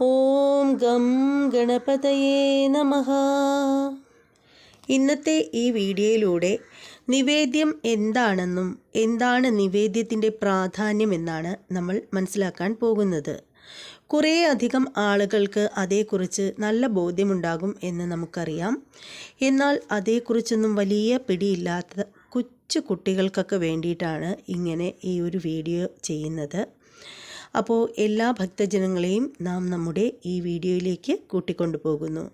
ഓം gum ഗണപതയേ നമ. ഇന്നത്തെ ഈ വീഡിയോയിലൂടെ നിവേദ്യം എന്താണെന്നും എന്താണ് നിവേദ്യത്തിന്റെ പ്രാധാന്യം എന്നാണ് നമ്മൾ മനസ്സിലാക്കാൻ പോകുന്നത്. കുറേ അധികം ആളുകൾക്ക് അതേക്കുറിച്ച് നല്ല ബോധ്യമുണ്ടാകും എന്ന് നമുക്കറിയാം. എന്നാൽ അതേക്കുറിച്ചൊന്നും വലിയ പിടിയില്ലാത്ത കൊച്ചു കുട്ടികൾക്കൊക്കെ വേണ്ടിയിട്ടാണ് ഇങ്ങനെ ഈ ഒരു വീഡിയോ ചെയ്യുന്നത്. അപ്പോൾ എല്ലാ ഭക്തജനങ്ങളെയും നാം നമ്മുടെ ഈ വീഡിയോയിലേക്ക് കൂട്ടിക്കൊണ്ടു പോകുന്നു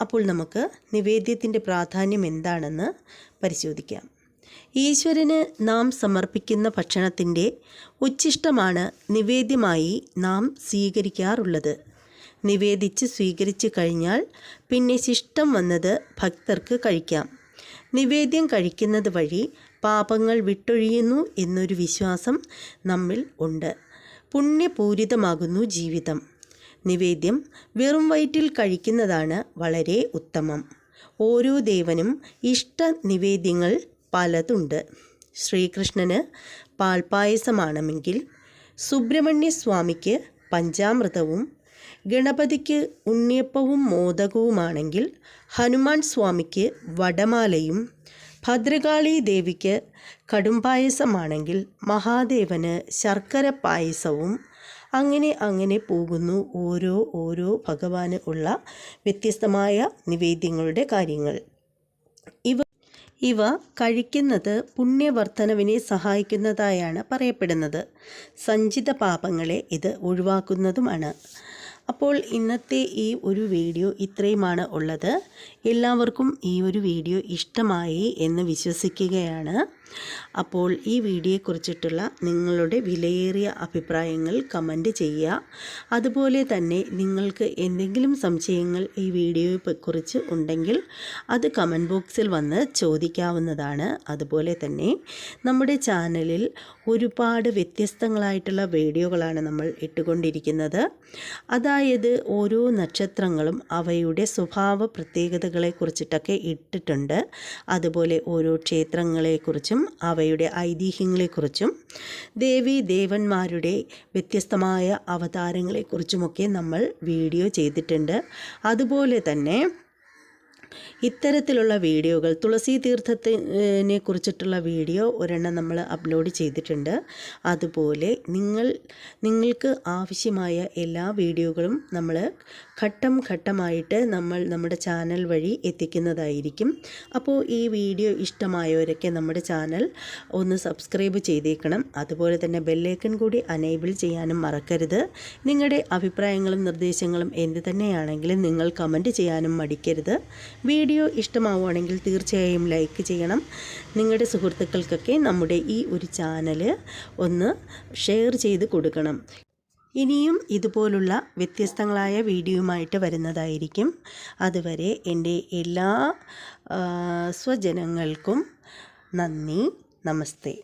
അപ്പോൾ നമുക്ക് നിവേദ്യത്തിന്റെ പ്രാധാന്യം എന്താണെന്ന് പരിശോധിക്കാം. ഈശ്വരന് നാം സമർപ്പിക്കുന്ന ഭക്ഷണത്തിന്റെ ഉച്ഛിഷ്ടമാണ് നിവേദ്യമായി നാം സ്വീകരിക്കാറുള്ളത്. നിവേദിച്ച് സ്വീകരിച്ചു കഴിഞ്ഞാൽ പിന്നെ ശിഷ്ടം വന്നത് ഭക്തർക്ക് കഴിക്കാം. നിവേദ്യം കഴിക്കുന്നത് വഴി പാപങ്ങൾ വിട്ടൊഴിയുന്നു എന്നൊരു വിശ്വാസം നമ്മിൽ ഉണ്ട്. പുണ്യപൂരിതമാകുന്നു ജീവിതം. നിവേദ്യം വെറും വയറ്റിൽ കഴിക്കുന്നതാണ് വളരെ ഉത്തമം. ഓരോ ദേവനും ഇഷ്ട നിവേദ്യങ്ങൾ പലതുണ്ട്. ശ്രീകൃഷ്ണന് പാൽപായസമാണെങ്കിൽ സുബ്രഹ്മണ്യസ്വാമിക്ക് പഞ്ചാമൃതവും ഗണപതിക്ക് ഉണ്ണിയപ്പവും മോദകവുമാണെങ്കിൽ ഹനുമാൻ സ്വാമിക്ക് വടമാലയും ഭദ്രകാളി ദേവിക്ക് കടുംപായസമാണെങ്കിൽ മഹാദേവന് ശർക്കര പായസവും അങ്ങനെ അങ്ങനെ പോകുന്നു ഓരോ ഓരോ ഭഗവാന് ഉള്ള വ്യത്യസ്തമായ നിവേദ്യങ്ങളുടെ കാര്യങ്ങൾ. ഇവ ഇവ കഴിക്കുന്നത് പുണ്യവർദ്ധനവിനെ സഹായിക്കുന്നതായാണ് പറയപ്പെടുന്നത്. സഞ്ചിത പാപങ്ങളെ ഇത് ഒഴിവാക്കുന്നതുമാണ്. അപ്പോൾ ഇന്നത്തെ ഈ ഒരു വീഡിയോ ഇത്രയുമാണ് ഉള്ളത്. എല്ലാവർക്കും ഈ ഒരു വീഡിയോ ഇഷ്ടമായി എന്ന് വിശ്വസിക്കുകയാണ്. അപ്പോൾ ഈ വീഡിയോയെക്കുറിച്ചിട്ടുള്ള നിങ്ങളുടെ വിലയേറിയ അഭിപ്രായങ്ങൾ കമന്റ് ചെയ്യുക. അതുപോലെ തന്നെ നിങ്ങൾക്ക് എന്തെങ്കിലും സംശയങ്ങൾ ഈ വീഡിയോയെക്കുറിച്ച് ഉണ്ടെങ്കിൽ അത് കമന്റ് ബോക്സിൽ വന്ന് ചോദിക്കാവുന്നതാണ്. അതുപോലെ തന്നെ നമ്മുടെ ചാനലിൽ ഒരുപാട് വ്യത്യസ്തങ്ങളായിട്ടുള്ള വീഡിയോകളാണ് നമ്മൾ ഇട്ടുകൊണ്ടിരിക്കുന്നത്. അതായത് ഓരോ നക്ഷത്രങ്ങളും അവയുടെ സ്വഭാവ പ്രത്യേകതകളെ കുറിച്ചിട്ടൊക്കെ ഇട്ടിട്ടുണ്ട്. അതുപോലെ ഓരോ ക്ഷേത്രങ്ങളെക്കുറിച്ചും അവയുടെ ഐതിഹ്യങ്ങളെക്കുറിച്ചും ദേവി ദേവന്മാരുടെ വ്യത്യസ്തമായ അവതാരങ്ങളെക്കുറിച്ചുമൊക്കെ നമ്മൾ വീഡിയോ ചെയ്തിട്ടുണ്ട്. അതുപോലെ തന്നെ ഇത്തരത്തിലുള്ള വീഡിയോകൾ തുളസി തീർത്ഥത്തിനെ കുറിച്ചിട്ടുള്ള വീഡിയോ ഒരെണ്ണം നമ്മൾ അപ്ലോഡ് ചെയ്തിട്ടുണ്ട്. അതുപോലെ നിങ്ങൾ നിങ്ങൾക്ക് ആവശ്യമായ എല്ലാ വീഡിയോകളും നമ്മൾ ഘട്ടം ഘട്ടമായിട്ട് നമ്മൾ നമ്മുടെ ചാനൽ വഴി എത്തിക്കുന്നതായിരിക്കും. അപ്പോൾ ഈ വീഡിയോ ഇഷ്ടമായവരൊക്കെ നമ്മുടെ ചാനൽ ഒന്ന് സബ്സ്ക്രൈബ് ചെയ്തേക്കണം. അതുപോലെ തന്നെ ബെല്ലേക്കൺ കൂടി അനേബിൾ ചെയ്യാനും മറക്കരുത്. നിങ്ങളുടെ അഭിപ്രായങ്ങളും നിർദ്ദേശങ്ങളും എന്ത് തന്നെയാണെങ്കിലും നിങ്ങൾ കമന്റ് ചെയ്യാനും മടിക്കരുത്. വീഡിയോ ഇഷ്ടമാവുകയാണെങ്കിൽ തീർച്ചയായും ലൈക്ക് ചെയ്യണം. നിങ്ങളുടെ സുഹൃത്തുക്കൾക്കൊക്കെ നമ്മുടെ ഈ ഒരു ചാനൽ ഒന്ന് ഷെയർ ചെയ്ത് കൊടുക്കണം. ഇനിയും ഇതുപോലുള്ള വ്യത്യസ്തങ്ങളായ വീഡിയോയുമായിട്ട് വരുന്നതായിരിക്കും. അതുവരെ എന്റെ എല്ലാ സ്വജനങ്ങൾക്കും നന്ദി. നമസ്തേ.